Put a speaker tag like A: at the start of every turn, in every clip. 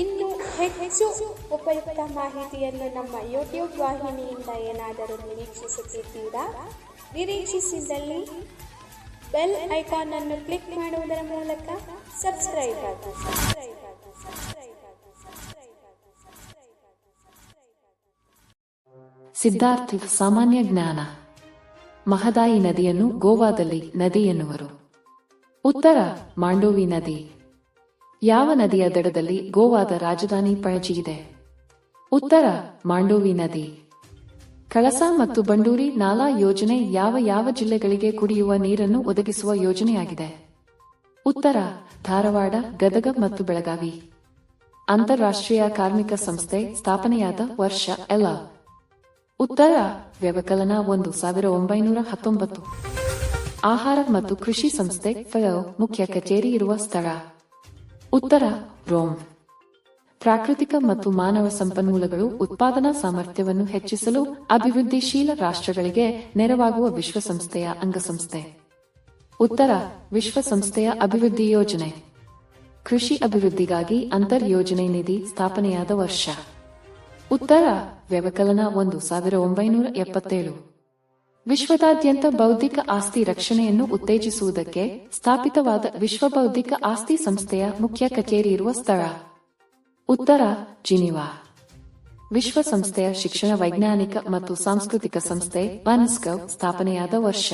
A: ಇನ್ನು ಹೆಚ್ಚು ಉಪಯುಕ್ತ ಮಾಹಿತಿಯನ್ನು ನಮ್ಮ ಯೂಟ್ಯೂಬ್ ವಾಹಿನಿಯಿಂದ ಏನಾದರೂ ನಿರೀಕ್ಷಿಸುತ್ತಿದ್ದೀರಾ? ನಿರೀಕ್ಷಿಸಿದಲ್ಲಿ ಬೆಲ್ ಐಕಾನ್ ಅನ್ನು ಕ್ಲಿಕ್ ಮಾಡುವುದರ ಮೂಲಕ ಸಬ್ಸ್ಕ್ರೈಬ್ ಆಗಿ ಸಬ್ಸ್ಕ್ರೈಬ್ ಆಗಿ ಸಬ್ಸ್ಕ್ರೈಬ್ ಆಗಿ ಸಬ್ಸ್ಕ್ರೈಬ್ ಆಗಿ ಸಬ್ಸ್ಕ್ರೈಬ್ ಆಗಿ.
B: ಸಿದ್ಧಾರ್ಥ ಸಾಮಾನ್ಯ ಜ್ಞಾನ. ಮಹದಾಯಿ ನದಿಯನ್ನು ಗೋವಾದಲ್ಲಿ ನದಿ ಎನ್ನುವರು. ಉತ್ತರ ಮಾಂಡೋವಿ ನದಿ. ಯಾವ ನದಿಯ ದಡದಲ್ಲಿ ಗೋವಾದ ರಾಜಧಾನಿ ಪಣಜಿ ಇದೆ? ಉತ್ತರ ಮಾಂಡೋವಿ ನದಿ. ಕಳಸಾ ಮತ್ತು ಬಂಡೂರಿ ನಾಲಾ ಯೋಜನೆ ಯಾವ ಯಾವ ಜಿಲ್ಲೆಗಳಿಗೆ ಕುಡಿಯುವ ನೀರನ್ನು ಒದಗಿಸುವ ಯೋಜನೆಯಾಗಿದೆ? ಉತ್ತರ ಧಾರವಾಡ, ಗದಗ ಮತ್ತು ಬೆಳಗಾವಿ. ಅಂತಾರಾಷ್ಟ್ರೀಯ ಕಾರ್ಮಿಕ ಸಂಸ್ಥೆ ಸ್ಥಾಪನೆಯಾದ ವರ್ಷ ಎಲ್ಲ. ಉತ್ತರ ವ್ಯವಕಲನ ಒಂದು ಸಾವಿರ ಒಂಬೈನೂರ ಹತ್ತೊಂಬತ್ತು. ಆಹಾರ ಮತ್ತು ಕೃಷಿ ಸಂಸ್ಥೆ ಫಯೋ ಮುಖ್ಯ ಕಚೇರಿ ಇರುವ ಸ್ಥಳ. ಉತ್ತರ, ರೋಮ್. ಪ್ರಾಕೃತಿಕ ಮತ್ತು ಮಾನವ ಸಂಪನ್ಮೂಲಗಳು ಉತ್ಪಾದನಾ ಸಾಮರ್ಥ್ಯವನ್ನು ಹೆಚ್ಚಿಸಲು ಅಭಿವೃದ್ಧಿಶೀಲ ರಾಷ್ಟ್ರಗಳಿಗೆ ನೆರವಾಗುವ ವಿಶ್ವಸಂಸ್ಥೆಯ ಅಂಗಸಂಸ್ಥೆ. ಉತ್ತರ, ವಿಶ್ವಸಂಸ್ಥೆಯ ಅಭಿವೃದ್ಧಿ ಯೋಜನೆ. ಕೃಷಿ ಅಭಿವೃದ್ಧಿಗಾಗಿ ಅಂತರ್ ಯೋಜನೆ ನಿಧಿ ಸ್ಥಾಪನೆಯಾದ ವರ್ಷ. ಉತ್ತರ, ವ್ಯವಕಲನ ಒಂದು ಸಾವಿರ ಒಂಬೈನೂರ ಎಪ್ಪತ್ತೇಳು. ವಿಶ್ವದಾದ್ಯಂತ ಬೌದ್ಧಿಕ ಆಸ್ತಿ ರಕ್ಷಣೆಯನ್ನು ಉತ್ತೇಜಿಸುವುದಕ್ಕೆ ಸ್ಥಾಪಿತವಾದ ವಿಶ್ವ ಬೌದ್ಧಿಕ ಆಸ್ತಿ ಸಂಸ್ಥೆಯ ಮುಖ್ಯ ಕಚೇರಿ ಇರುವ ಸ್ಥಳ. ಉತ್ತರ, ಜಿನಿವಾ. ವಿಶ್ವಸಂಸ್ಥೆಯ ಶಿಕ್ಷಣ ವೈಜ್ಞಾನಿಕ ಮತ್ತು ಸಾಂಸ್ಕೃತಿಕ ಸಂಸ್ಥೆ ವಾನ್ಸ್ಕವ್ ಸ್ಥಾಪನೆಯಾದ ವರ್ಷ.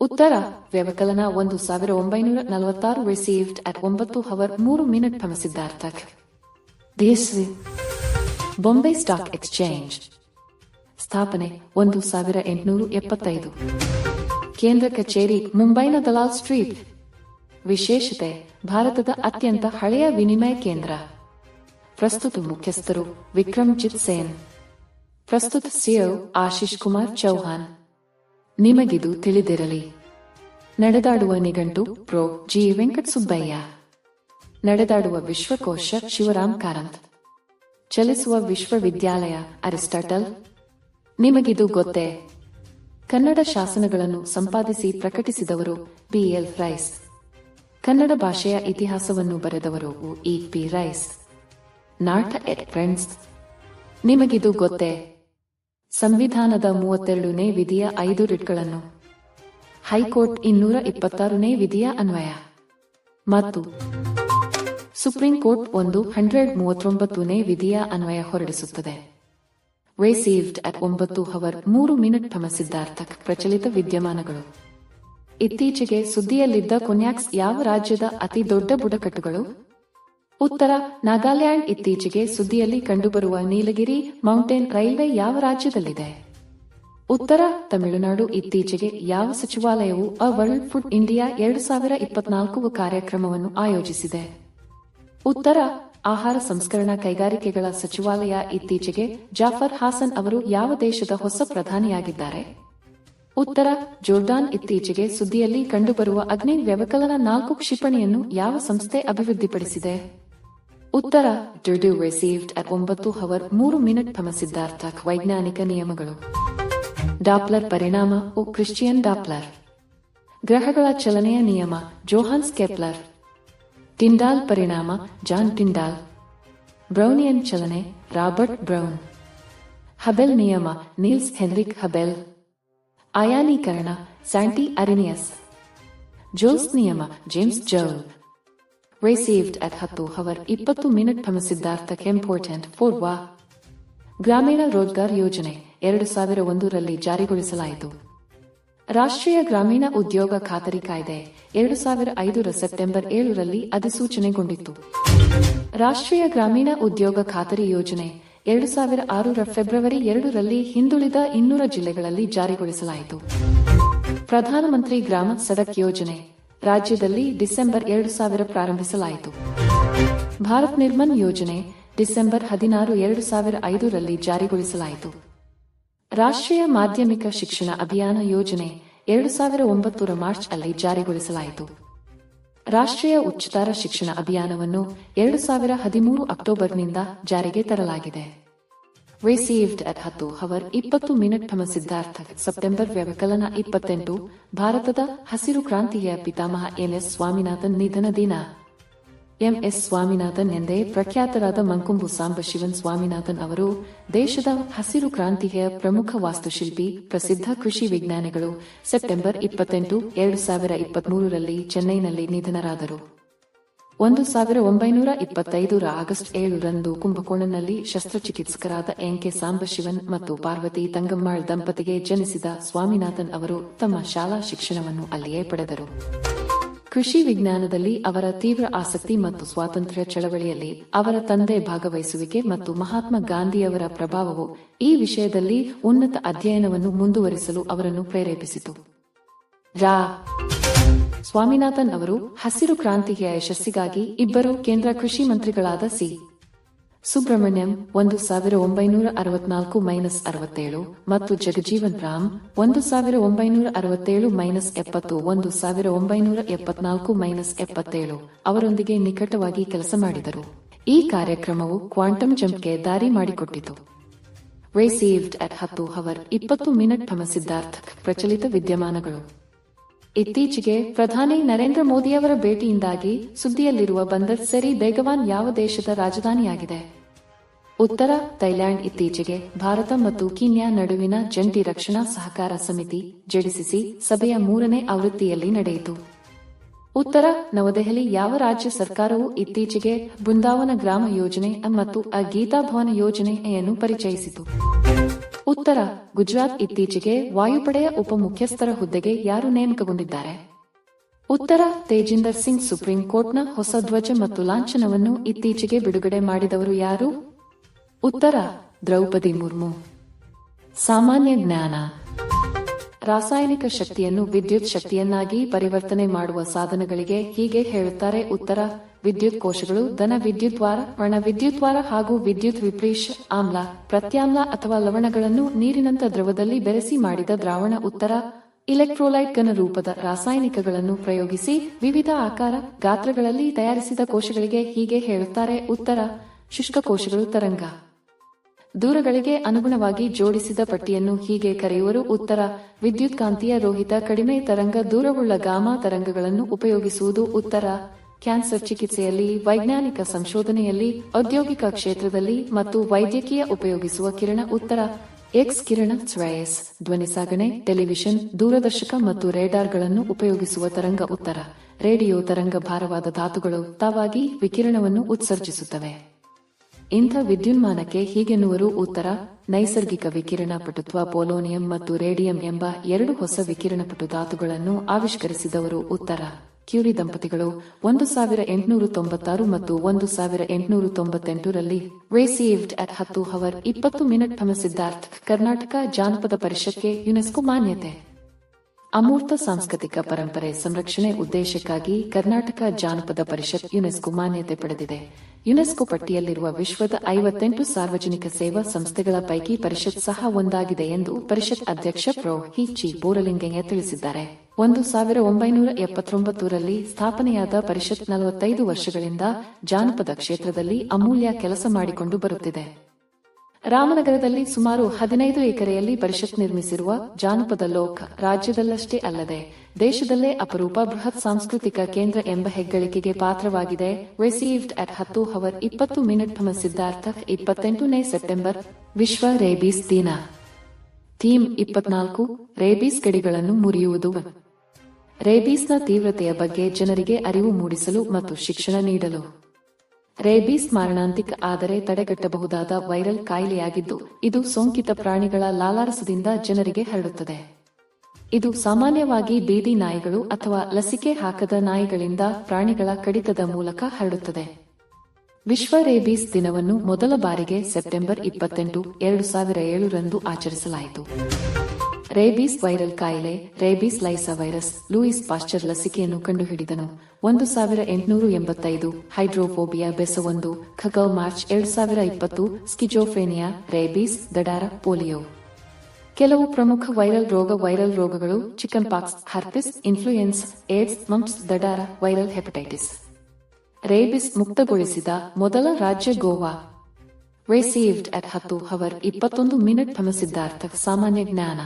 B: ಉತ್ತರ, ವ್ಯವಕಲನ ಒಂದು ಸಾವಿರ ಒಂಬೈನೂರ ನಲವತ್ತಾರು ರಿಸೀವ್ಡ್ ಅಟ್ ಒಂಬತ್ತು ಹವರ್ ಮೂರು ಮಿನಿಟ್ ಭ್ರಮಿಸಿದ್ದಾರ್ಥಕ್ ದೇಶ ಬೊಂಬೆ ಸ್ಟಾಕ್ ಎಕ್ಸ್ಚೇಂಜ್ ಸ್ಥಾಪನೆ ಒಂದು ಸಾವಿರ ಎಂಟುನೂರ ಎಪ್ಪತ್ತೈದು. ಕೇಂದ್ರ ಕಚೇರಿ, ಮುಂಬೈನ ದಲಾಲ್ ಸ್ಟ್ರೀಟ್. ವಿಶೇಷತೆ, ಭಾರತದ ಅತ್ಯಂತ ಹಳೆಯ ವಿನಿಮಯ ಕೇಂದ್ರ. ಪ್ರಸ್ತುತ ಮುಖ್ಯಸ್ಥರು ವಿಕ್ರಮ್ಜಿತ್ ಸೇನ್. ಪ್ರಸ್ತುತ ಸಿಒ ಆಶೀಶ್ ಕುಮಾರ್ ಚೌಹಾನ್ ನಿಮಗಿದು ತಿಳಿದಿರಲಿ. ನಡೆದಾಡುವ ನಿಘಂಟು ಪ್ರೊ ಜಿ ವೆಂಕಟ ಸುಬ್ಬಯ್ಯ. ನಡೆದಾಡುವ ವಿಶ್ವಕೋಶ ಶಿವರಾಮ್ ಕಾರಂತ್. ಚಲಿಸುವ ವಿಶ್ವವಿದ್ಯಾಲಯ ಅರಿಸ್ಟಾಟಲ್ ನಿಮಗಿದು ಗೊತ್ತೇ? ಕನ್ನಡ ಶಾಸನಗಳನ್ನು ಸಂಪಾದಿಸಿ ಪ್ರಕಟಿಸಿದವರು ಬಿಎಲ್ ರೈಸ್. ಕನ್ನಡ ಭಾಷೆಯ ಇತಿಹಾಸವನ್ನು ಬರೆದವರು E P Rice. Note it friends. ನಿಮಗಿದು ಗೊತ್ತೇ? ಸಂವಿಧಾನದ ಮೂವತ್ತೆರಡನೇ ವಿಧಿಯ ಐದು ರಿಟ್ಗಳನ್ನು. ಹೈಕೋರ್ಟ್ ಇನ್ನೂರ ಇಪ್ಪತ್ತಾರನೇ ವಿಧಿಯ ಅನ್ವಯ. ಮತ್ತು ಸುಪ್ರೀಂ ಕೋರ್ಟ್ ಒಂದು ಹಂಡ್ರೆಡ್ ಮೂವತ್ತೊಂಬತ್ತನೇ ವಿಧಿಯ ಅನ್ವಯ ಹೊರಡಿಸುತ್ತದೆ. ರಿಸೀವ್ಡ್ ಅಟ್ ಒಂಬತ್ತು ಹವರ್ ಮೂರು ಮಿನಿಟ್ ಭ್ರಮಸಿದ್ಧಾರ್ಥಕ್ ಪ್ರಚಲಿತ ವಿದ್ಯಮಾನಗಳು. ಇತ್ತೀಚೆಗೆ ಸುದ್ದಿಯಲ್ಲಿದ್ದ ಕೊನ್ಯಾಕ್ಸ್ ಯಾವ ರಾಜ್ಯದ ಅತಿ ದೊಡ್ಡ ಬುಡಕಟ್ಟುಗಳು? ಉತ್ತರ, ನಾಗಾಲ್ಯಾಂಡ್ ಇತ್ತೀಚೆಗೆ ಸುದ್ದಿಯಲ್ಲಿ ಕಂಡುಬರುವ ನೀಲಗಿರಿ ಮೌಂಟೇನ್ ರೈಲ್ವೆ ಯಾವ ರಾಜ್ಯದಲ್ಲಿದೆ? ಉತ್ತರ, ತಮಿಳುನಾಡು ಇತ್ತೀಚೆಗೆ ಯಾವ ಸಚಿವಾಲಯವು ಅ ವರ್ಲ್ಡ್ ಫುಡ್ ಇಂಡಿಯಾ ಎರಡು ಸಾವಿರ ಇಪ್ಪತ್ನಾಲ್ಕು ಕಾರ್ಯಕ್ರಮವನ್ನು ಆಯೋಜಿಸಿದೆ? ಉತ್ತರ ಆಹಾರ ಸಂಸ್ಕರಣಾ ಕೈಗಾರಿಕೆಗಳ ಸಚಿವಾಲಯ ಇತ್ತೀಚೆಗೆ ಜಾಫರ್ ಹಾಸನ್ ಅವರು ಯಾವ ದೇಶದ ಹೊಸ ಪ್ರಧಾನಿಯಾಗಿದ್ದಾರೆ? ಉತ್ತರ, ಜೋರ್ಡಾನ್ ಇತ್ತೀಚೆಗೆ ಸುದ್ದಿಯಲ್ಲಿ ಕಂಡುಬರುವ ಅಗ್ನಿ ವ್ಯವಕಲನ ನಾಲ್ಕು ಕ್ಷಿಪಣಿಯನ್ನು ಯಾವ ಸಂಸ್ಥೆ ಅಭಿವೃದ್ಧಿಪಡಿಸಿದೆ? ಉತ್ತರ ಡ್ಯೂಡ್ಯೂ ರಿಸೀವ್ಡ್ ಒಂಬತ್ತು ಹವರ್ ಮೂರು ಮಿನಿಟ್ ಸಿದ್ಧಾರ್ಥ ವೈಜ್ಞಾನಿಕ ನಿಯಮಗಳು. ಡಾಪ್ಲರ್ ಪರಿಣಾಮ, ಓ ಕ್ರಿಶ್ಚಿಯನ್ ಡಾಪ್ಲರ್. ಗ್ರಹಗಳ ಚಲನೆಯ ನಿಯಮ, ಜೋಹಾನ್ಸ್ ಕೆಪ್ಲರ್. ಟಿಂಡಾಲ್ ಪರಿಣಾಮ ಜಾನ್ ಟಿಂಡಾಲ್. ಬ್ರೌನಿಯನ್ ಚಲನೆ ರಾಬರ್ಟ್ ಬ್ರೌನ್. ಹಬೆಲ್ ನಿಯಮ ನೀಲ್ಸ್ ಹೆನ್ರಿಕ್ ಹಬೆಲ್. ಅಯಾನೀಕರಣ ಸ್ಯಾಂಟಿ ಅರಿನಿಯಸ್. ಜೋಲ್ಸ್ ನಿಯಮ ಜೇಮ್ಸ್ ಜೋಲ್ ರಿಸೀವ್ಡ್ ಅಟ್ ಹತ್ತು ಹವರ್ ಇಪ್ಪತ್ತು ಮಿನಿಟ್ ಫಮ ಕೆಂಪೋರ್ಟೆಂಟ್ ಫೋರ್ ವಾ. ಗ್ರಾಮೀಣ ರೋಜ್ಗಾರ್ ಯೋಜನೆ ಎರಡು ಸಾವಿರ ಒಂದರಲ್ಲಿ ಜಾರಿಗೊಳಿಸಲಾಯಿತು. ರಾಷ್ಟ್ರೀಯ ಗ್ರಾಮೀಣ ಉದ್ಯೋಗ ಖಾತರಿ ಕಾಯ್ದೆ ಎರಡು ಸಾವಿರ ಐದರ ಸೆಪ್ಟೆಂಬರ್ ಏಳರಲ್ಲಿ ಅಧಿಸೂಚನೆಗೊಂಡಿತ್ತು ರಾಷ್ಟ್ರೀಯ ಗ್ರಾಮೀಣ ಉದ್ಯೋಗ ಖಾತರಿ ಯೋಜನೆ ಎರಡು ಸಾವಿರ ಆರರ ಫೆಬ್ರವರಿ ಎರಡರಲ್ಲಿ ಹಿಂದುಳಿದ ಇನ್ನೂರ ಜಿಲ್ಲೆಗಳಲ್ಲಿ ಜಾರಿಗೊಳಿಸಲಾಯಿತು. ಪ್ರಧಾನಮಂತ್ರಿ ಗ್ರಾಮ ಸಡಕ್ ಯೋಜನೆ ರಾಜ್ಯದಲ್ಲಿ ಡಿಸೆಂಬರ್ ಎರಡು ಸಾವಿರ ಪ್ರಾರಂಭಿಸಲಾಯಿತು. ಭಾರತ್ ನಿರ್ಮನ್ ಯೋಜನೆ ಡಿಸೆಂಬರ್ ಹದಿನಾರು ಎರಡು ಸಾವಿರ ಐದರಲ್ಲಿ ಜಾರಿಗೊಳಿಸಲಾಯಿತು. ರಾಷ್ಟ್ರೀಯ ಮಾಧ್ಯಮಿಕ ಶಿಕ್ಷಣ ಅಭಿಯಾನ ಯೋಜನೆ ಎರಡು ಸಾವಿರ ಒಂಬತ್ತರ ಮಾರ್ಚ್ ಅಲ್ಲಿ ಜಾರಿಗೊಳಿಸಲಾಯಿತು. ರಾಷ್ಟ್ರೀಯ ಉಚ್ಚತರ ಶಿಕ್ಷಣ ಅಭಿಯಾನವನ್ನು ಎರಡು ಸಾವಿರ ಹದಿಮೂರು ಅಕ್ಟೋಬರ್ನಿಂದ ಜಾರಿಗೆ ತರಲಾಗಿದೆ. ರಿಸೀವ್ಡ್ ಅಟ್ ಹತ್ತು ಹವರ್ ಇಪ್ಪತ್ತು ಮಿನಿಟ್ ಥಮ ಸಿದ್ಧಾರ್ಥ ಸೆಪ್ಟೆಂಬರ್ ವ್ಯವಕಲನ ಇಪ್ಪತ್ತೆಂಟು, ಭಾರತದ ಹಸಿರು ಕ್ರಾಂತಿಯ ಪಿತಾಮಹ ಎನ್ಎಸ್ ಸ್ವಾಮಿನಾಥನ್ ನಿಧನ ದಿನ. ಎಂಎಸ್ ಸ್ವಾಮಿನಾಥನ್ ಎಂದೇ ಪ್ರಖ್ಯಾತರಾದ ಮಂಕುಂಬು ಸಾಂಬಶಿವನ್ ಸ್ವಾಮಿನಾಥನ್ ಅವರು ದೇಶದ ಹಸಿರು ಕ್ರಾಂತಿಯ ಪ್ರಮುಖ ವಾಸ್ತುಶಿಲ್ಪಿ, ಪ್ರಸಿದ್ಧ ಕೃಷಿ ವಿಜ್ಞಾನಿಗಳು ಸೆಪ್ಟೆಂಬರ್ ಇಪ್ಪತ್ತೆಂಟು, ಎರಡು ಸಾವಿರ ಇಪ್ಪತ್ಮೂರರಲ್ಲಿ ಚೆನ್ನೈನಲ್ಲಿ ನಿಧನರಾದರು. ಒಂದು ಸಾವಿರ ಒಂಬೈನೂರ ಇಪ್ಪತ್ತೈದರ ಆಗಸ್ಟ್ ಏಳರಂದು ಕುಂಭಕೋಣನಲ್ಲಿ ಶಸ್ತ್ರಚಿಕಿತ್ಸಕರಾದ ಎನ್ಕೆ ಸಾಂಬಶಿವನ್ ಮತ್ತು ಪಾರ್ವತಿ ತಂಗಮ್ಮಾಳ್ ದಂಪತಿಗೆ ಜನಿಸಿದ ಸ್ವಾಮಿನಾಥನ್ ಅವರು ತಮ್ಮ ಶಾಲಾ ಶಿಕ್ಷಣವನ್ನು ಅಲ್ಲಿಯೇ ಪಡೆದರು. ಕೃಷಿ ವಿಜ್ಞಾನದಲ್ಲಿ ಅವರ ತೀವ್ರ ಆಸಕ್ತಿ ಮತ್ತು ಸ್ವಾತಂತ್ರ್ಯ ಚಳವಳಿಯಲ್ಲಿ ಅವರ ತಂದೆ ಭಾಗವಹಿಸುವಿಕೆ ಮತ್ತು ಮಹಾತ್ಮ ಗಾಂಧಿಯವರ ಪ್ರಭಾವವು ಈ ವಿಷಯದಲ್ಲಿ ಉನ್ನತ ಅಧ್ಯಯನವನ್ನು ಮುಂದುವರಿಸಲು ಅವರನ್ನು ಪ್ರೇರೇಪಿಸಿತು. ರಾ. ಸ್ವಾಮಿನಾಥನ್ ಅವರು ಹಸಿರು ಕ್ರಾಂತಿಯ ಯಶಸ್ಸಿಗಾಗಿ ಇಬ್ಬರು ಕೇಂದ್ರ ಕೃಷಿ ಮಂತ್ರಿಗಳಾದ ಸಿ. ಸುಬ್ರಹ್ಮಣ್ಯಂ, ಒಂದು ಸಾವಿರ ಒಂಬೈನೂರ ಅರವತ್ನಾಲ್ಕು ಮೈನಸ್ ಅರವತ್ತೇಳು ಮತ್ತು ಜಗಜೀವನ್ ರಾಮ್, ಒಂದು ಸಾವಿರ ಒಂಬೈನೂರ ಅರವತ್ತೇಳು ಮೈನಸ್ ಎಪ್ಪತ್ತು, ಒಂದು ಸಾವಿರ ಒಂಬೈನೂರ ಎಪ್ಪತ್ನಾಲ್ಕು ಮೈನಸ್ ಎಪ್ಪತ್ತೇಳು ಅವರೊಂದಿಗೆ ನಿಕಟವಾಗಿ ಕೆಲಸ ಮಾಡಿದರು. ಈ ಕಾರ್ಯಕ್ರಮವು ಕ್ವಾಂಟಮ್ ಜಂಪ್ಗೆ ದಾರಿ ಮಾಡಿಕೊಟ್ಟಿತು. ರಿಸೀವ್ಡ್ ಅಟ್ ಹತ್ತು ಹವರ್ ಇಪ್ಪತ್ತು ಮಿನಿಟ್ ಫಮ ಸಿದ್ಧಾರ್ಥ ಪ್ರಚಲಿತ ವಿದ್ಯಮಾನಗಳು. ಇತ್ತೀಚೆಗೆ ಪ್ರಧಾನಿ ನರೇಂದ್ರ ಮೋದಿಯವರ ಭೇಟಿಯಿಂದಾಗಿ ಸುದ್ದಿಯಲ್ಲಿರುವ ಬಂದರ್ ಸೆರಿ, ಬೇಗವಾನ್ ಯಾವ ದೇಶದ ರಾಜಧಾನಿಯಾಗಿದೆ? ಉತ್ತರ ಥೈಲ್ಯಾಂಡ್ ಇತ್ತೀಚೆಗೆ ಭಾರತ ಮತ್ತು ಕೀನ್ಯಾ ನಡುವಿನ ಜಂಟಿ ರಕ್ಷಣಾ ಸಹಕಾರ ಸಮಿತಿ, ಜಡಿಸಿಸಿ, ಸಭೆಯ ಮೂರನೇ ಆವೃತ್ತಿಯಲ್ಲಿ ನಡೆಯಿತು. ಉತ್ತರ ನವದೆಹಲಿ ಯಾವ ರಾಜ್ಯ ಸರ್ಕಾರವು ಇತ್ತೀಚೆಗೆ ಬೃಂದಾವನ ಗ್ರಾಮ ಯೋಜನೆ ಮತ್ತು ಆ ಗೀತಾ ಭವನ ಯೋಜನೆಯನ್ನು ಪರಿಚಯಿಸಿತು. ಉತ್ತರ ಗುಜರಾತ್ ಇತ್ತೀಚೆಗೆ ವಾಯುಪಡೆಯ ಉಪಮುಖ್ಯಸ್ಥರ ಹುದ್ದೆಗೆ ಯಾರು ನೇಮಕಗೊಂಡಿದ್ದಾರೆ? ಉತ್ತರ ತೇಜಿಂದರ್ ಸಿಂಗ್ ಸುಪ್ರೀಂ ಕೋರ್ಟ್ನ ಹೊಸ ಧ್ವಜ ಮತ್ತು ಲಾಂಛನವನ್ನು ಇತ್ತೀಚೆಗೆ ಬಿಡುಗಡೆ ಮಾಡಿದವರು ಯಾರು? ಉತ್ತರ, ದ್ರೌಪದಿ ಮುರ್ಮು. ಸಾಮಾನ್ಯ ಜ್ಞಾನ. ರಾಸಾಯನಿಕ ಶಕ್ತಿಯನ್ನು ವಿದ್ಯುತ್ ಶಕ್ತಿಯನ್ನಾಗಿ ಪರಿವರ್ತನೆ ಮಾಡುವ ಸಾಧನಗಳಿಗೆ ಹೀಗೆ ಹೇಳುತ್ತಾರೆ ಉತ್ತರ, ವಿದ್ಯುತ್ ಕೋಶಗಳು ಧನ ವಿದ್ಯುದ್ವಾರ ಒಣ ವಿದ್ಯುತ್ವಾರ ಹಾಗೂ ವಿದ್ಯುತ್ ವಿಪ್ರೀಷ ಆಮ್ಲ, ಪ್ರತ್ಯಾಮ್ಲ ಅಥವಾ ಲವಣಗಳನ್ನು ನೀರಿನಂತ ದ್ರವದಲ್ಲಿ ಬೆರೆಸಿ ಮಾಡಿದ ದ್ರಾವಣ ಉತ್ತರ, ಇಲೆಕ್ಟ್ರೋಲೈಟ್ ಘನ ರೂಪದ ರಾಸಾಯನಿಕಗಳನ್ನು ಪ್ರಯೋಗಿಸಿ ವಿವಿಧ ಆಕಾರ ಗಾತ್ರಗಳಲ್ಲಿ ತಯಾರಿಸಿದ ಕೋಶಗಳಿಗೆ ಹೀಗೆ ಹೇಳುತ್ತಾರೆ ಉತ್ತರ, ಶುಷ್ಕ ಕೋಶಗಳು ತರಂಗ. ದೂರಗಳಿಗೆ ಅನುಗುಣವಾಗಿ ಜೋಡಿಸಿದ ಪಟ್ಟಿಯನ್ನು ಹೀಗೆ ಕರೆಯುವರು. ಉತ್ತರ, ವಿದ್ಯುತ್ಕಾಂತೀಯ ರೋಹಿತ ಕಡಿಮೆ ತರಂಗ, ದೂರವುಳ್ಳ ಗಾಮಾ ತರಂಗಗಳನ್ನು ಉಪಯೋಗಿಸುವುದು ಉತ್ತರ. ಕ್ಯಾನ್ಸರ್ ಚಿಕಿತ್ಸೆಯಲ್ಲಿ, ವೈಜ್ಞಾನಿಕ ಸಂಶೋಧನೆಯಲ್ಲಿ, ಔದ್ಯೋಗಿಕ ಕ್ಷೇತ್ರದಲ್ಲಿ ಮತ್ತು ವೈದ್ಯಕೀಯ ಉಪಯೋಗಿಸುವ ಕಿರಣ ಉತ್ತರ. ಎಕ್ಸ್ ಕಿರಣ ಸ್ವಯಸ್ ಧ್ವನಿ ಸಾಗಣೆ, ಟೆಲಿವಿಷನ್, ದೂರದರ್ಶಕ ಮತ್ತು ರೇಡಾರ್ಗಳನ್ನು ಉಪಯೋಗಿಸುವ ತರಂಗ ಉತ್ತರ. ರೇಡಿಯೋ ತರಂಗ ಭಾರವಾದ ಧಾತುಗಳು ತಾವಾಗಿ ವಿಕಿರಣವನ್ನು ಉತ್ಸರ್ಜಿಸುತ್ತವೆ. ಇಂಥ ವಿದ್ಯುನ್ಮಾನಕ್ಕೆ ಹೀಗೆನ್ನುವರು ಉತ್ತರ, ನೈಸರ್ಗಿಕ ವಿಕಿರಣ ಪಟುತ್ವ, ಪೋಲೋನಿಯಂ ಮತ್ತು ರೇಡಿಯಂ ಎಂಬ ಎರಡು ಹೊಸ ವಿಕಿರಣಪಟು ಧಾತುಗಳನ್ನು ಆವಿಷ್ಕರಿಸಿದವರು ಉತ್ತರ. ಕ್ಯೂರಿ ದಂಪತಿಗಳು ಒಂದು ಸಾವಿರ ಎಂಟುನೂರ ತೊಂಬತ್ತಾರು ಮತ್ತು ಒಂದು ಸಾವಿರ ಎಂಟುನೂರ ತೊಂಬತ್ತೆಂಟರಲ್ಲಿ ರಿಸೀವ್ಡ್ ಅಟ್ ಹತ್ತು ಹವರ್ ಇಪ್ಪತ್ತು ಮಿನಿಟ್ ಸಿದ್ಧಾರ್ಥ್, ಕರ್ನಾಟಕ ಜಾನಪದ ಪರಿಷತ್ಗೆ ಯುನೆಸ್ಕೋ ಮಾನ್ಯತೆ. ಅಮೂರ್ತ ಸಾಂಸ್ಕೃತಿಕ ಪರಂಪರೆ ಸಂರಕ್ಷಣೆ ಉದ್ದೇಶಕ್ಕಾಗಿ ಕರ್ನಾಟಕ ಜಾನಪದ ಪರಿಷತ್ ಯುನೆಸ್ಕೋ ಮಾನ್ಯತೆ ಪಡೆದಿದೆ. ಯುನೆಸ್ಕೋ ಪಟ್ಟಿಯಲ್ಲಿರುವ ವಿಶ್ವದ ಐವತ್ತೆಂಟು ಸಾರ್ವಜನಿಕ ಸೇವಾ ಸಂಸ್ಥೆಗಳ ಪೈಕಿ ಪರಿಷತ್ ಸಹ ಒಂದಾಗಿದೆ ಎಂದು ಪರಿಷತ್ ಅಧ್ಯಕ್ಷ ಪ್ರೊ ಹಿಚಿ ಬೋರಲಿಂಗಯ್ಯ ತಿಳಿಸಿದ್ದಾರೆ. ಒಂದು ಸಾವಿರ ಒಂಬೈನೂರ ಎಪ್ಪತ್ತೊಂಬತ್ತರಲ್ಲಿ ಸ್ಥಾಪನೆಯಾದ ಪರಿಷತ್ ನಲವತ್ತೈದು ವರ್ಷಗಳಿಂದ ಜಾನಪದ ಕ್ಷೇತ್ರದಲ್ಲಿ ಅಮೂಲ್ಯ ಕೆಲಸ ಮಾಡಿಕೊಂಡು ಬರುತ್ತಿದೆ. ರಾಮನಗರದಲ್ಲಿ ಸುಮಾರು ಹದಿನೈದು ಎಕರೆಯಲ್ಲಿ ಪರಿಷತ್ ನಿರ್ಮಿಸಿರುವ ಜಾನಪದ ಲೋಕ ರಾಜ್ಯದಲ್ಲಷ್ಟೇ ಅಲ್ಲದೆ ದೇಶದಲ್ಲೇ ಅಪರೂಪ ಬೃಹತ್ ಸಾಂಸ್ಕೃತಿಕ ಕೇಂದ್ರ ಎಂಬ ಹೆಗ್ಗಳಿಕೆಗೆ ಪಾತ್ರವಾಗಿದೆ. ರಿಸೀವ್ಡ್ ಅಟ್ ಹತ್ತು ಹವರ್ ಇಪ್ಪತ್ತು ಮಿನಿಟ್ ಭಮ ಸಿದ್ಧಾರ್ಥ ಇಪ್ಪತ್ತೆಂಟನೇ ಸೆಪ್ಟೆಂಬರ್ ವಿಶ್ವ ರೇಬೀಸ್ ದಿನ. ಥೀಮ್ ಇಪ್ಪತ್ನಾಲ್ಕು, ರೇಬೀಸ್ ಗಡಿಗಳನ್ನು ಮುರಿಯುವುದು. ರೇಬೀಸ್ನ ತೀವ್ರತೆಯ ಬಗ್ಗೆ ಜನರಿಗೆ ಅರಿವು ಮೂಡಿಸಲು ಮತ್ತು ಶಿಕ್ಷಣ ನೀಡಲು. ರೇಬೀಸ್ ಮಾರಣಾಂತಿಕ ಆದರೆ ತಡೆಗಟ್ಟಬಹುದಾದ ವೈರಲ್ ಕಾಯಿಲೆಯಾಗಿದ್ದು, ಇದು ಸೋಂಕಿತ ಪ್ರಾಣಿಗಳ ಲಾಲಾರಸದಿಂದ ಜನರಿಗೆ ಹರಡುತ್ತದೆ. ಇದು ಸಾಮಾನ್ಯವಾಗಿ ಬೀದಿ ನಾಯಿಗಳು ಅಥವಾ ಲಸಿಕೆ ಹಾಕದ ನಾಯಿಗಳಿಂದ ಪ್ರಾಣಿಗಳ ಕಡಿತದ ಮೂಲಕ ಹರಡುತ್ತದೆ. ವಿಶ್ವ ರೇಬೀಸ್ ದಿನವನ್ನು ಮೊದಲ ಬಾರಿಗೆ ಸೆಪ್ಟೆಂಬರ್ ಇಪ್ಪತ್ತೆಂಟು, ಎರಡು ಸಾವಿರ ಏಳರಂದು ಆಚರಿಸಲಾಯಿತು. ರೇಬೀಸ್ ವೈರಲ್ ಕಾಯಿಲೆ, rabies lyssa virus Louis Pasteur ಲಸಿಕೆಯನ್ನು ಕಂಡುಹಿಡಿದನು. ಒಂದು ಸಾವಿರ ಎಂಟುನೂರು ಎಂಬತ್ತೈದು, ಹೈಡ್ರೋಫೋಬಿಯಾ ಬೆಸವೊಂದು ಖಗವ್ ಮಾರ್ಚ್ ಎರಡು ಸಾವಿರ ಇಪ್ಪತ್ತು ಸ್ಕಿಜೋಫೇನಿಯಾ ರೇಬಿಸ್, ದಡಾರ, ಪೋಲಿಯೋ. ಕೆಲವು ಪ್ರಮುಖ ವೈರಲ್ ರೋಗ ವೈರಲ್ ರೋಗಗಳು chicken pox, herpes, influenza, AIDS mumps ದಡಾರ, viral hepatitis. Rabies ಮುಕ್ತಗೊಳಿಸಿದ ಮೊದಲ ರಾಜ್ಯ ಗೋವಾ. ರಿಸೀವ್ಡ್ ಅಟ್ ಹತ್ತು ಹವರ್ ಇಪ್ಪತ್ತೊಂದು ಮಿನಿಟ್ ಸಿದ್ಧಾರ್ಥ ಸಾಮಾನ್ಯ ಜ್ಞಾನ.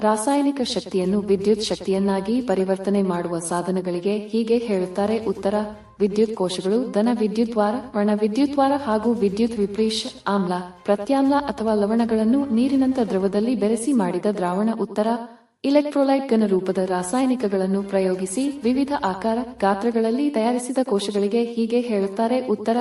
B: ರಾಸಾಯನಿಕ ಶಕ್ತಿಯನ್ನು ವಿದ್ಯುತ್ ಶಕ್ತಿಯನ್ನಾಗಿ ಪರಿವರ್ತನೆ ಮಾಡುವ ಸಾಧನಗಳಿಗೆ ಹೀಗೆ ಹೇಳುತ್ತಾರೆ ಉತ್ತರ, ವಿದ್ಯುತ್ ಕೋಶಗಳು, ಧನ ವಿದ್ಯುತ್ವಾರ ಒಣ ವಿದ್ಯುತ್ವಾರ ಹಾಗೂ ವಿದ್ಯುತ್ ವಿಪ್ರೇಷ ಆಮ್ಲ, ಪ್ರತ್ಯಾಮ್ಲ ಅಥವಾ ಲವಣಗಳನ್ನು ನೀರಿನಂತ ದ್ರವದಲ್ಲಿ ಬೆರೆಸಿ ಮಾಡಿದ ದ್ರಾವಣ ಉತ್ತರ, ಇಲೆಕ್ಟ್ರೋಲೈಟ್ ಘನ ರೂಪದ ರಾಸಾಯನಿಕಗಳನ್ನು ಪ್ರಯೋಗಿಸಿ ವಿವಿಧ ಆಕಾರ ಗಾತ್ರಗಳಲ್ಲಿ ತಯಾರಿಸಿದ ಕೋಶಗಳಿಗೆ ಹೀಗೆ ಹೇಳುತ್ತಾರೆ ಉತ್ತರ.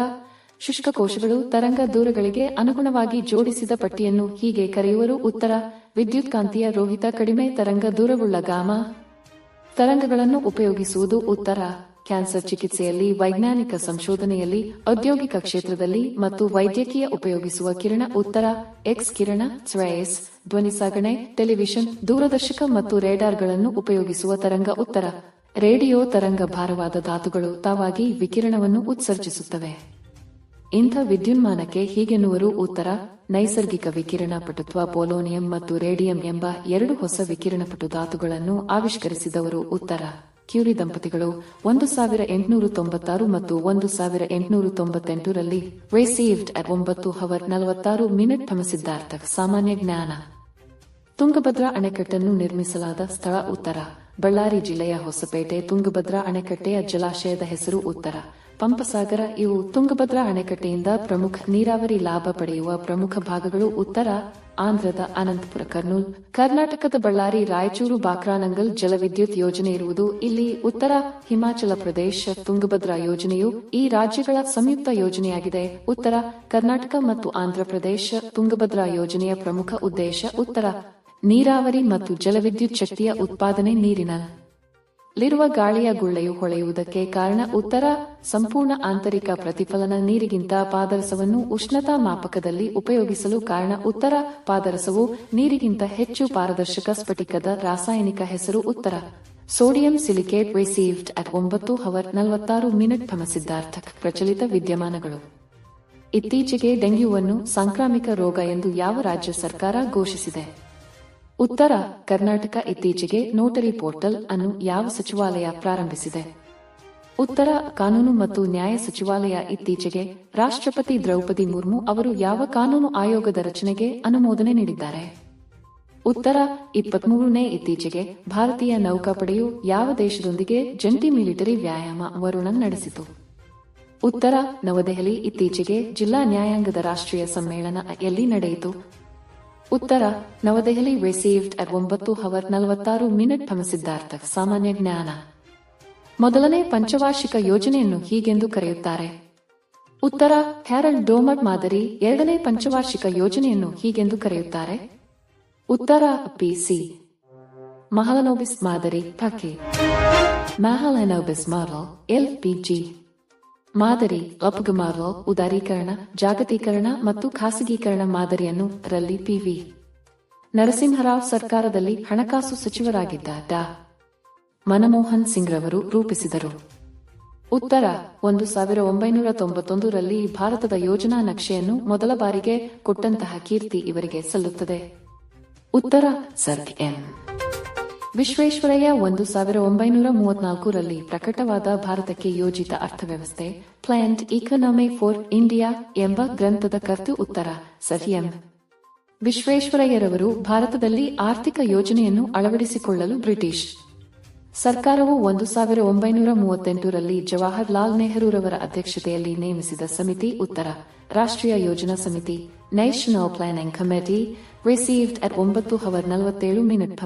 B: ಶುಷ್ಕ ಕೋಶಗಳು ತರಂಗ ದೂರಗಳಿಗೆ ಅನುಗುಣವಾಗಿ ಜೋಡಿಸಿದ ಪಟ್ಟಿಯನ್ನು ಹೀಗೆ ಕರೆಯುವರು. ಉತ್ತರ, ವಿದ್ಯುತ್ಕಾಂತೀಯ ರೋಹಿತ ಕಡಿಮೆ ತರಂಗ ದೂರವುಳ್ಳ ಗಾಮ. ತರಂಗಗಳನ್ನು ಉಪಯೋಗಿಸುವುದು ಉತ್ತರ. ಕ್ಯಾನ್ಸರ್ ಚಿಕಿತ್ಸೆಯಲ್ಲಿ ವೈಜ್ಞಾನಿಕ ಸಂಶೋಧನೆಯಲ್ಲಿ ಔದ್ಯೋಗಿಕ ಕ್ಷೇತ್ರದಲ್ಲಿ ಮತ್ತು ವೈದ್ಯಕೀಯ ಉಪಯೋಗಿಸುವ ಕಿರಣ ಉತ್ತರ. ಎಕ್ಸ್ ಕಿರಣ ಸ್ವೇಸ್ ಧ್ವನಿ ಸಾಗಣೆ, ಟೆಲಿವಿಷನ್, ದೂರದರ್ಶಕ ಮತ್ತು ರೇಡಾರ್ಗಳನ್ನು ಉಪಯೋಗಿಸುವ ತರಂಗ ಉತ್ತರ. ರೇಡಿಯೋ ತರಂಗ ಭಾರವಾದ ಧಾತುಗಳು ತಾವಾಗಿ ವಿಕಿರಣವನ್ನು ಉತ್ಸರ್ಜಿಸುತ್ತವೆ. ಇಂಥ ವಿದ್ಯುನ್ಮಾನಕ್ಕೆ ಹೀಗೆನ್ನುವರು ಉತ್ತರ, ನೈಸರ್ಗಿಕ ವಿಕಿರಣ ಪಟುತ್ವ ಪೋಲೋನಿಯಂ ಮತ್ತು ರೇಡಿಯಂ ಎಂಬ ಎರಡು ಹೊಸ ವಿಕಿರಣಪಟು ಧಾತುಗಳನ್ನು ಆವಿಷ್ಕರಿಸಿದವರು ಉತ್ತರ. ಕ್ಯೂರಿ ದಂಪತಿಗಳು ಒಂದು ಸಾವಿರ ಎಂಟುನೂರು ತೊಂಬತ್ತಾರು ಮತ್ತು ಒಂದು ಸಾವಿರ ಎಂಟುನೂರ ತೊಂಬತ್ತೆಂಟರಲ್ಲಿ ರಿಸೀವ್ಡ್ ಅಟ್ ಒಂಬತ್ತು ಹವರ್ ನಲವತ್ತಾರು ಮಿನಿಟ್ ಸಿದ್ಧಾರ್ಥ ಸಾಮಾನ್ಯ ಜ್ಞಾನ. ತುಂಗಭದ್ರಾ ಅಣೆಕಟ್ಟನ್ನು ನಿರ್ಮಿಸಲಾದ ಸ್ಥಳ ಉತ್ತರ. ಬಳ್ಳಾರಿ ಜಿಲ್ಲೆಯ ಹೊಸಪೇಟೆ, ತುಂಗಭದ್ರಾ ಅಣೆಕಟ್ಟೆಯ ಜಲಾಶಯದ ಹೆಸರು ಉತ್ತರ. ಪಂಪಸಾಗರ ಇವು ತುಂಗಭದ್ರಾ ಅಣೆಕಟ್ಟೆಯಿಂದ ಪ್ರಮುಖ ನೀರಾವರಿ ಲಾಭ ಪಡೆಯುವ ಪ್ರಮುಖ ಭಾಗಗಳು ಉತ್ತರ, ಆಂಧ್ರದ ಅನಂತಪುರ, ಕರ್ನೂಲ್. ಕರ್ನಾಟಕದ ಬಳ್ಳಾರಿ, ರಾಯಚೂರು ಬಾಕ್ರಾನಂಗಲ್ ಜಲವಿದ್ಯುತ್ ಯೋಜನೆ ಇರುವುದು. ಇಲ್ಲಿ ಉತ್ತರ ಹಿಮಾಚಲ ಪ್ರದೇಶ ತುಂಗಭದ್ರಾ ಯೋಜನೆಯು ಈ ರಾಜ್ಯಗಳ ಸಂಯುಕ್ತ ಯೋಜನೆಯಾಗಿದೆ. ಉತ್ತರ ಕರ್ನಾಟಕ ಮತ್ತು ಆಂಧ್ರಪ್ರದೇಶ ತುಂಗಭದ್ರಾ ಯೋಜನೆಯ ಪ್ರಮುಖ ಉದ್ದೇಶ ಉತ್ತರ ನೀರಾವರಿ ಮತ್ತು ಜಲವಿದ್ಯುತ್ ಶಕ್ತಿಯ ಉತ್ಪಾದನೆ ನೀರಿನ ಲಿರುವ ಗಾಳಿಯ ಗುಳ್ಳೆಯು ಹೊಳೆಯುವುದಕ್ಕೆ ಕಾರಣ ಉತ್ತರ, ಸಂಪೂರ್ಣ ಆಂತರಿಕ ಪ್ರತಿಫಲನ ನೀರಿಗಿಂತ ಪಾದರಸವನ್ನು ಉಷ್ಣತಾ ಮಾಪಕದಲ್ಲಿ ಉಪಯೋಗಿಸಲು ಕಾರಣ ಉತ್ತರ, ಪಾದರಸವು ನೀರಿಗಿಂತ ಹೆಚ್ಚು ಪಾರದರ್ಶಕ ಸ್ಫಟಿಕದ ರಾಸಾಯನಿಕ ಹೆಸರು ಉತ್ತರ. ಸೋಡಿಯಂ ಸಿಲಿಕೇಟ್ ರಿಸೀವ್ಡ್ ಅಟ್ ಒಂಬತ್ತು ಹವರ್ ನಲವತ್ತಾರು ಮಿನಿಟ್ ಸಿದ್ಧಾರ್ಥ ಪ್ರಚಲಿತ ವಿದ್ಯಮಾನಗಳು. ಇತ್ತೀಚೆಗೆ ಡೆಂಗ್ಯೂವನ್ನು ಸಾಂಕ್ರಾಮಿಕ ರೋಗ ಎಂದು ಯಾವ ರಾಜ್ಯ ಸರ್ಕಾರ ಘೋಷಿಸಿದೆ? ಉತ್ತರ ಕರ್ನಾಟಕ ಇತ್ತೀಚೆಗೆ ನೋಟರಿ ಪೋರ್ಟಲ್ ಅನ್ನು ಯಾವ ಸಚಿವಾಲಯ ಪ್ರಾರಂಭಿಸಿದೆ? ಉತ್ತರ ಕಾನೂನು ಮತ್ತು ನ್ಯಾಯ ಸಚಿವಾಲಯ ಇತ್ತೀಚೆಗೆ ರಾಷ್ಟ್ರಪತಿ ದ್ರೌಪದಿ ಮುರ್ಮು ಅವರು ಯಾವ ಕಾನೂನು ಆಯೋಗದ ರಚನೆಗೆ ಅನುಮೋದನೆ ನೀಡಿದ್ದಾರೆ? ಉತ್ತರ ಇಪ್ಪತ್ಮೂರನೇ ಇತ್ತೀಚೆಗೆ ಭಾರತೀಯ ನೌಕಾಪಡೆಯು ಯಾವ ದೇಶದೊಂದಿಗೆ ಜಂಟಿ ಮಿಲಿಟರಿ ವ್ಯಾಯಾಮ ವರುಣನ್ ನಡೆಸಿತು? ಉತ್ತರ ನವದೆಹಲಿ ಇತ್ತೀಚೆಗೆ ಜಿಲ್ಲಾ ನ್ಯಾಯಾಂಗದ ರಾಷ್ಟ್ರೀಯ ಸಮ್ಮೇಳನ ಎಲ್ಲಿ ನಡೆಯಿತು? ಉತ್ತರ, ನವದೆಹಲಿ ರಿಸೀವ್ಡ್ ಅಟ್ ಒಂಬತ್ತು ಹವರ್ ನಲವತ್ತಾರು ಮಿನಿಟ್ ಸಿದ್ಧಾರ್ಥ ಸಾಮಾನ್ಯ ಜ್ಞಾನ. ಮೊದಲನೇ ಪಂಚವಾರ್ಷಿಕ ಯೋಜನೆಯನ್ನು ಹೀಗೆಂದು ಕರೆಯುತ್ತಾರೆ. ಉತ್ತರ ಹ್ಯಾರಲ್ಡ್ ಡೋಮರ್ ಮಾದರಿ ಎರಡನೇ ಪಂಚವಾರ್ಷಿಕ ಯೋಜನೆಯನ್ನು ಹೀಗೆಂದು ಕರೆಯುತ್ತಾರೆ. ಉತ್ತರ ಪಿಸಿ ಮಹಲನೋಬಿಸ್ ಮಾದರಿ ಪಕೆ ಮಹಲನೋಬಿಸ್ ಪಿ ಎಲ್ಪಿಜಿ ಮಾದರಿ ಅಪಗಮಾರ್ವಲ್ ಉದಾರೀಕರಣ, ಜಾಗತೀಕರಣ ಮತ್ತು ಖಾಸಗೀಕರಣ ಮಾದರಿಯನ್ನು ರಲ್ಲಿ ಪಿವಿ ನರಸಿಂಹರಾವ್ ಸರ್ಕಾರದಲ್ಲಿ ಹಣಕಾಸು ಸಚಿವರಾಗಿದ್ದ ಡಾ. ಮನಮೋಹನ್ ಸಿಂಗ್ ರವರು ರೂಪಿಸಿದರು. ಉತ್ತರ, ಒಂದು ಸಾವಿರ ಒಂಬೈನೂರ ತೊಂಬತ್ತೊಂದರಲ್ಲಿ ಭಾರತದ ಯೋಜನಾ ನಕ್ಷೆಯನ್ನು ಮೊದಲ ಬಾರಿಗೆ ಕೊಟ್ಟಂತಹ ಕೀರ್ತಿ ಇವರಿಗೆ ಸಲ್ಲುತ್ತದೆ. ಉತ್ತರ, ಸರ್ ಎಂ ವಿಶ್ವೇಶ್ವರಯ್ಯ ಒಂದು ಸಾವಿರ ಒಂಬೈನೂರ ಮೂವತ್ನಾಲ್ಕರಲ್ಲಿ ಪ್ರಕಟವಾದ ಭಾರತಕ್ಕೆ ಯೋಜಿತ ಅರ್ಥವ್ಯವಸ್ಥೆ ಪ್ಲಾಂಟ್ ಇಕನಾಮಿ ಫಾರ್ ಇಂಡಿಯಾ ಎಂಬ ಗ್ರಂಥದ ಕರ್ತು ಉತ್ತರ ಸರಿಯಂ ವಿಶ್ವೇಶ್ವರಯ್ಯರವರು ಭಾರತದಲ್ಲಿ ಆರ್ಥಿಕ ಯೋಜನೆಯನ್ನು ಅಳವಡಿಸಿಕೊಳ್ಳಲು ಬ್ರಿಟಿಷ್. ಸರ್ಕಾರವು ಒಂದು ಸಾವಿರ ಒಂಬೈನೂರ ಮೂವತ್ತೆಂಟರಲ್ಲಿ ಜವಾಹರ್ಲಾಲ್ ನೆಹರೂರವರ ಅಧ್ಯಕ್ಷತೆಯಲ್ಲಿ ನೇಮಿಸಿದ ಸಮಿತಿ ಉತ್ತರ, ರಾಷ್ಟ್ರೀಯ ಯೋಜನಾ ಸಮಿತಿ national planning committee received at ಒಂಬತ್ತು ಹವರ್ ನಲವತ್ತೇಳು ಮಿನಿಟ್